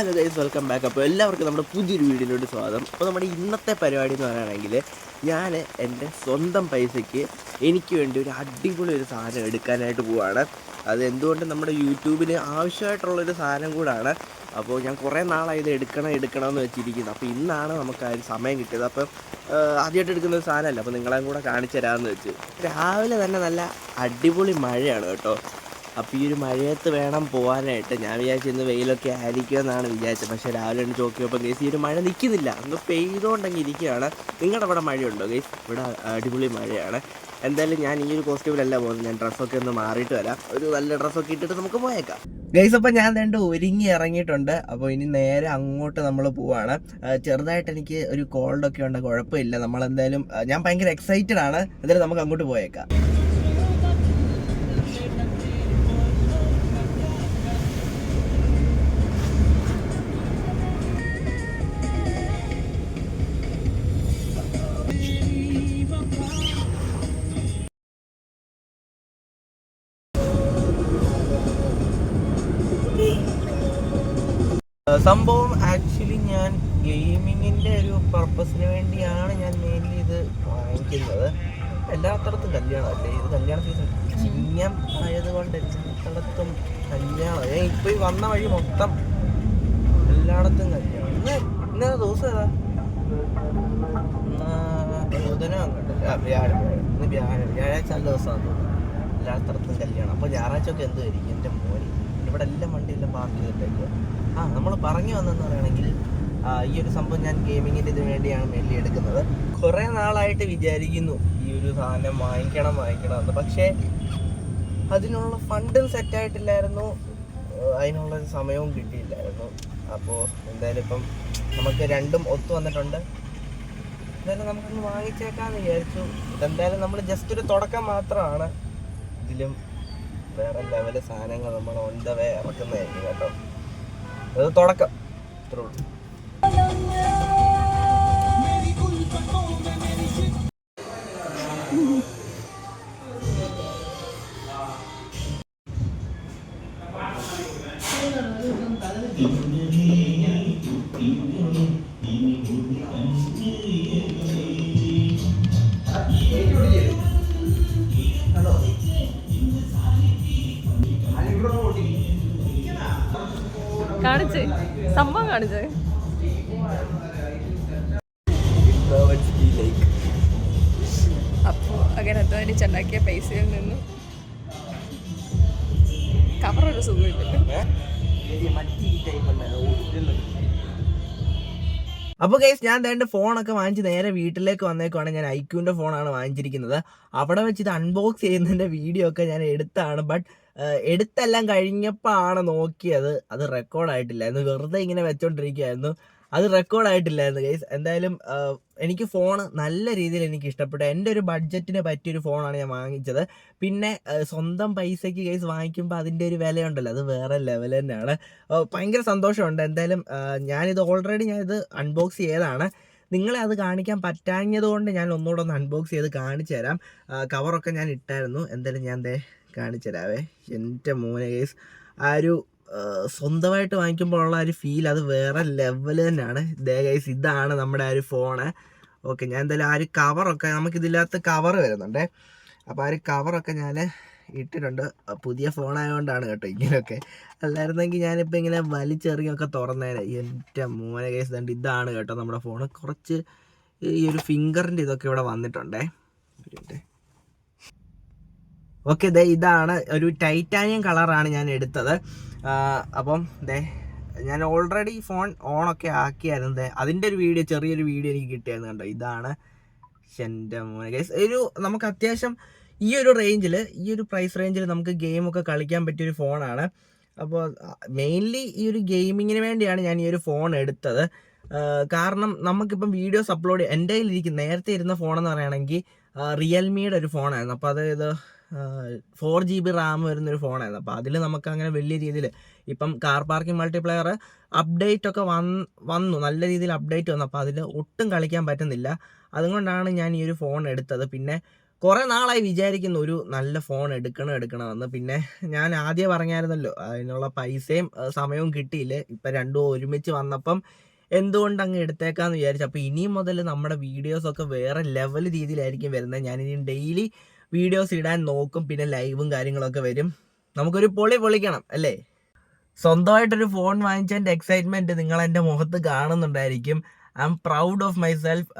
Hello guys welcome back അപ്പോൾ എല്ലാവർക്കും നമ്മുടെ പുതിയൊരു വീഡിയോയിലോട്ട് സ്വാഗതം. അപ്പോൾ നമ്മുടെ ഇന്നത്തെ പരിപാടി എന്ന് പറയുകയാണെങ്കിൽ ഞാൻ എന്റെ സ്വന്തം പൈസയ്ക്ക് എനിക്ക് വേണ്ടി ഒരു അടിപൊളി ഒരു സാധനം എടുക്കാനായിട്ട് പോവാണ്. അത് എന്തുകൊണ്ട് നമ്മുടെ യൂട്യൂബിന് ആവശ്യമായിട്ടുള്ളൊരു സാധനം കൂടാണ്. അപ്പോൾ ഞാൻ കുറേ നാളായി ഇത് എടുക്കണം എടുക്കണമെന്ന് വെച്ചിരിക്കുന്നത് അപ്പോൾ ഇന്നാണ് നമുക്ക് ആ ഒരു സമയം കിട്ടിയത്. അപ്പം ആദ്യമായിട്ട് എടുക്കുന്ന ഒരു സാധനമല്ല. അപ്പോൾ നിങ്ങളെയും കൂടെ കാണിച്ചു തരാമെന്ന് വെച്ച്. രാവിലെ തന്നെ നല്ല അടിപൊളി മഴയാണ് കേട്ടോ. അപ്പോൾ ഈ ഒരു മഴയത്ത് വേണം പോകാനായിട്ട് ഞാൻ വിചാരിച്ചു ഇന്ന് വെയിലൊക്കെ ആയിരിക്കുമെന്നാണ് വിചാരിച്ചത്. പക്ഷേ രാവിലെ ഒന്ന് നോക്കിയപ്പോൾ ഗേസ് ഈ ഒരു മഴ നിൽക്കുന്നില്ല ഒന്ന് പെയ്തുകൊണ്ടെങ്കിൽ ഇരിക്കുകയാണ്. നിങ്ങളുടെ അവിടെ മഴയുണ്ടോ ഗേസ് ഇവിടെ അടിപൊളി മഴയാണ്. എന്തായാലും ഞാൻ ഈ ഒരു കോസ്റ്റ്യൂമിലല്ല പോകുന്നത്. ഞാൻ ഡ്രസ്സൊക്കെ ഒന്ന് മാറിയിട്ട് വരാം. ഒരു നല്ല ഡ്രസ്സൊക്കെ ഇട്ടിട്ട് നമുക്ക് പോയേക്കാം. ഗൈസ് അപ്പം ഞാൻ രണ്ട് ഒരുങ്ങി ഇറങ്ങിയിട്ടുണ്ട്. അപ്പോൾ ഇനി നേരെ അങ്ങോട്ട് നമ്മൾ പോവാണ്. ചെറുതായിട്ട് എനിക്ക് ഒരു കോൾഡൊക്കെ ഉണ്ട്. കുഴപ്പമില്ല. നമ്മളെന്തായാലും ഞാൻ ഭയങ്കര എക്സൈറ്റഡ് ആണ്. എന്തായാലും നമുക്ക് അങ്ങോട്ട് പോയേക്കാം. സംഭവം ആക്ച്വലി ഞാൻ ഗെയിമിങ്ങിന്റെ ഒരു പർപ്പസിന് വേണ്ടിയാണ് ഞാൻ മെയിൻലി ഇത് വാങ്ങിക്കുന്നത്. എല്ലാത്തടത്തും കല്യാണം അല്ലേ ഇത് കല്യാണ സീസൺ ചിങ്ങം ആയതുകൊണ്ട് എല്ലാത്തടത്തും കല്യാണം. ഞാൻ ഇപ്പോൾ ഈ വന്ന വഴി മൊത്തം എല്ലായിടത്തും കല്യാണം. ഇന്ന് ഇന്നത്തെ ദിവസം ഏതാ? വ്യാഴം. വ്യാഴാഴ്ച നല്ല ദിവസമാണ് എല്ലാത്തരത്തും കല്യാണം. അപ്പോൾ ഞായറാഴ്ച ഒക്കെ എന്തുമായിരിക്കും എന്റെ മോനി. ഇവിടെ എല്ലാം വണ്ടിയെല്ലാം പാർക്ക് ചെയ്തിട്ടേക്കുക ആ നമ്മൾ പറഞ്ഞു വന്നെന്ന് പറയുകയാണെങ്കിൽ ഈ ഒരു സംഭവം ഞാൻ ഗെയിമിങ്ങിന്റെ ഇതിനു വേണ്ടിയാണ് മെല്ലി എടുക്കുന്നത്. കുറേ നാളായിട്ട് വിചാരിക്കുന്നു ഈ ഒരു സാധനം വാങ്ങിക്കണം വാങ്ങിക്കണം എന്ന്. പക്ഷേ അതിനുള്ള ഫണ്ടും സെറ്റായിട്ടില്ലായിരുന്നു അതിനുള്ള സമയവും കിട്ടിയില്ലായിരുന്നു. അപ്പോൾ എന്തായാലും ഇപ്പം നമുക്ക് രണ്ടും ഒത്തു വന്നിട്ടുണ്ട്. എന്തായാലും നമുക്കൊന്ന് വാങ്ങിച്ചേക്കാമെന്ന് വിചാരിച്ചു. ഇതെന്തായാലും നമ്മൾ ജസ്റ്റ് ഒരു തുടക്കം മാത്രമാണ് ഇതിലും വേറെ ലെവൽ സാധനങ്ങൾ നമ്മൾ ഓൺ വേ ഇറക്കുന്നതായിരിക്കും കേട്ടോ. അത് തുടക്കം. ഇത്രേ ഉള്ളൂ. കാണിച്ച് സംഭവം കാണിച്ച്. അപ്പോൾ അങ്ങനെ അധ്വാനിച്ചുണ്ടാക്കിയ പൈസയിൽ നിന്ന് കവറൊരു സുഖമില്ല. അപ്പോൾ കേസ് ഞാൻ രണ്ട് ഫോണൊക്കെ വാങ്ങിച്ച് നേരെ വീട്ടിലേക്ക് വന്നേക്കുവാണ്. ഞാൻ ഐക്യൂന്റെ ഫോണാണ് വാങ്ങിച്ചിരിക്കുന്നത്. അവിടെ വെച്ച് ഇത് അൺബോക്സ് ചെയ്യുന്നതിന്റെ വീഡിയോ ഒക്കെ ഞാൻ എടുത്താണ്. ബട്ട് എടുത്തെല്ലാം കഴിഞ്ഞപ്പോൾ ആണ് നോക്കിയത്. അത് റെക്കോർഡായിട്ടില്ലായിരുന്നു വെറുതെ ഇങ്ങനെ വെച്ചോണ്ടിരിക്കുകയായിരുന്നു അത് റെക്കോർഡായിട്ടില്ലായിരുന്നു ഗൈസ് എന്തായാലും എനിക്ക് ഫോൺ നല്ല രീതിയിൽ എനിക്ക് ഇഷ്ടപ്പെട്ടു. എന്റെ ഒരു ബഡ്ജറ്റിന് പറ്റിയൊരു ഫോണാണ് ഞാൻ വാങ്ങിച്ചത്. പിന്നെ സ്വന്തം പൈസയ്ക്ക് ഗൈസ് വാങ്ങിക്കുമ്പോൾ അതിന്റെ ഒരു വിലയുണ്ടല്ലോ. അത് വേറെ ലെവൽ തന്നെയാണ്. ഭയങ്കര സന്തോഷമുണ്ട്. എന്തായാലും ഞാനിത് ഓൾറെഡി ഞാനിത് അൺബോക്സ് ചെയ്തതാണ്. നിങ്ങളെ അത് കാണിക്കാൻ പറ്റാഞ്ഞത് കൊണ്ട് ഞാൻ ഒന്നുകൂടെ ഒന്ന് അൺബോക്സ് ചെയ്ത് കാണിച്ചു തരാം കവറൊക്കെ ഞാൻ ഇട്ടായിരുന്നു. എന്തായാലും ഞാൻ ദേ കാണിച്ചു തരാവേ എന്റെ മോനെ കേസ് ആ ഒരു സ്വന്തമായിട്ട് വാങ്ങിക്കുമ്പോഴുള്ള ഒരു ഫീൽ അത് വേറെ ലെവൽ തന്നെയാണ്. ദേ ഗൈസ് ഇതാണ് നമ്മുടെ ആ ഒരു ഫോണ് ഓക്കെ ഞാൻ എന്തായാലും ആ ഒരു കവറൊക്കെ നമുക്കിതില്ലാത്ത കവർ വരുന്നുണ്ടേ. അപ്പോൾ ആ ഒരു കവറൊക്കെ ഞാൻ ഇട്ടിട്ടുണ്ട്. പുതിയ ഫോണായതുകൊണ്ടാണ് കേട്ടോ ഇങ്ങനെയൊക്കെ. അല്ലായിരുന്നെങ്കിൽ ഞാനിപ്പോൾ ഇങ്ങനെ വലിച്ചെറിയൊക്കെ തുറന്നേനെ. എന്റെ മോനെ കേസ് കണ്ട് ഇതാണ് കേട്ടോ നമ്മുടെ ഫോൺ കുറച്ച് ഈ ഒരു ഫിംഗറിന്റെ ഇതൊക്കെ ഇവിടെ വന്നിട്ടുണ്ടേ. ഓക്കെ ദേ ഇതാണ് ഒരു ടൈറ്റാനിയം കളറാണ് ഞാൻ എടുത്തത്. അപ്പം ദേ ഞാൻ ഓൾറെഡി ഫോൺ ഓണൊക്കെ ആക്കിയായിരുന്നു. ദേ അതിന്റെ ഒരു വീഡിയോ ചെറിയൊരു വീഡിയോ എനിക്ക് കിട്ടിയായിരുന്നു കണ്ടോ? ഇതാണ് എന്റെ മോനെ. ഒരു നമുക്ക് അത്യാവശ്യം ഈ ഒരു റേഞ്ചിൽ ഈ ഒരു പ്രൈസ് റേഞ്ചിൽ നമുക്ക് ഗെയിമൊക്കെ കളിക്കാൻ പറ്റിയൊരു ഫോണാണ് അപ്പോൾ മെയിൻലി ഈ ഒരു ഗെയിമിങ്ങിന് വേണ്ടിയാണ് ഞാൻ ഈ ഒരു ഫോൺ എടുത്തത്. കാരണം നമുക്കിപ്പം വീഡിയോസ് അപ്ലോഡ് എന്റെ കയ്യിലിരിക്കും നേരത്തെ ഇരുന്ന ഫോണെന്ന് പറയുകയാണെങ്കിൽ റിയൽമിയുടെ ഒരു ഫോണായിരുന്നു അപ്പോൾ അതായത് ഫോർ ജി ബി റാം വരുന്നൊരു ഫോണായിരുന്നു. അപ്പോൾ അതിൽ നമുക്ക് അങ്ങനെ വലിയ രീതിയിൽ ഇപ്പം കാർ പാർക്കിംഗ് മൾട്ടിപ്ലെയർ അപ്ഡേറ്റ് ഒക്കെ വന്ന്. വന്നു നല്ല രീതിയിൽ അപ്ഡേറ്റ് വന്നു. അപ്പോൾ അതിൽ ഒട്ടും കളിക്കാൻ പറ്റുന്നില്ല. അതുകൊണ്ടാണ് ഞാൻ ഈ ഒരു ഫോൺ എടുത്തത്. പിന്നെ കുറേ നാളായി വിചാരിക്കുന്നു ഒരു നല്ല ഫോൺ എടുക്കണം എടുക്കണമെന്ന് പിന്നെ ഞാൻ ആദ്യം പറഞ്ഞായിരുന്നല്ലോ അതിനുള്ള പൈസയും സമയവും കിട്ടിയില്ല. ഇപ്പം രണ്ടും ഒരുമിച്ച് വന്നപ്പം എന്തുകൊണ്ട് അങ്ങ് എടുത്തേക്കാന്ന് വിചാരിച്ചു. അപ്പോൾ ഇനി മുതൽ നമ്മുടെ വീഡിയോസൊക്കെ വേറെ ലെവൽ രീതിയിലായിരിക്കും വരുന്നത്. ഞാനിനി ഡെയിലി വീഡിയോസ് ഇടാൻ നോക്കും പിന്നെ ലൈവും കാര്യങ്ങളൊക്കെ വരും. നമുക്കൊരു പൊളി പൊളിക്കണം അല്ലേ? സ്വന്തമായിട്ടൊരു ഫോൺ വാങ്ങിച്ചതിന്റെ എക്സൈറ്റ്മെന്റ് നിങ്ങൾ എന്റെ മുഖത്ത് കാണുന്നുണ്ടായിരിക്കും. I'm proud of myself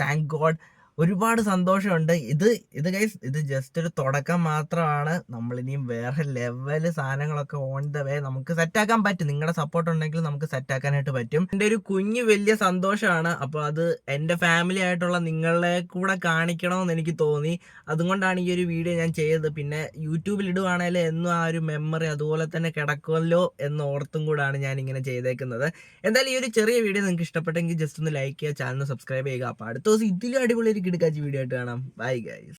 thank God ഒരുപാട് സന്തോഷമുണ്ട്. ഇത് ഇത് ഗൈസ് ഇത് ജസ്റ്റ് ഒരു തുടക്കം മാത്രമാണ്. നമ്മളിനിയും വേറെ ലെവൽ സാധനങ്ങളൊക്കെ ഓൺ ദ വേ നമുക്ക് സെറ്റാക്കാൻ പറ്റും. നിങ്ങളുടെ സപ്പോർട്ട് ഉണ്ടെങ്കിൽ നമുക്ക് സെറ്റാക്കാനായിട്ട് പറ്റും. എന്റെ ഒരു കുഞ്ഞ് വലിയ സന്തോഷമാണ്. അപ്പോൾ അത് എന്റെ ഫാമിലി ആയിട്ടുള്ള നിങ്ങളെ കൂടെ കാണിക്കണമെന്ന് എനിക്ക് തോന്നി. അതുകൊണ്ടാണ് ഈ ഒരു വീഡിയോ ഞാൻ ചെയ്തത്. പിന്നെ യൂട്യൂബിൽ ഇടുവാണെങ്കിൽ എന്നും ആ ഒരു മെമ്മറി അതുപോലെ തന്നെ കിടക്കുമല്ലോ എന്ന് ഓർത്തും കൂടാണ് ഞാൻ ഇങ്ങനെ ചെയ്തേക്കുന്നത്. എന്തായാലും ഈ ഒരു ചെറിയ വീഡിയോ നിങ്ങൾക്ക് ഇഷ്ടപ്പെട്ടെങ്കിൽ ജസ്റ്റ് ഒന്ന് ലൈക്ക് ചെയ്യുക ചാനൽ സബ്സ്ക്രൈബ് ചെയ്യുക. അപ്പോൾ അടുത്ത ദിവസം ഇതിലും അടിപൊളി കിടക്കാച്ചി വീഡിയോ ആയിട്ട് കാണാം. Bye guys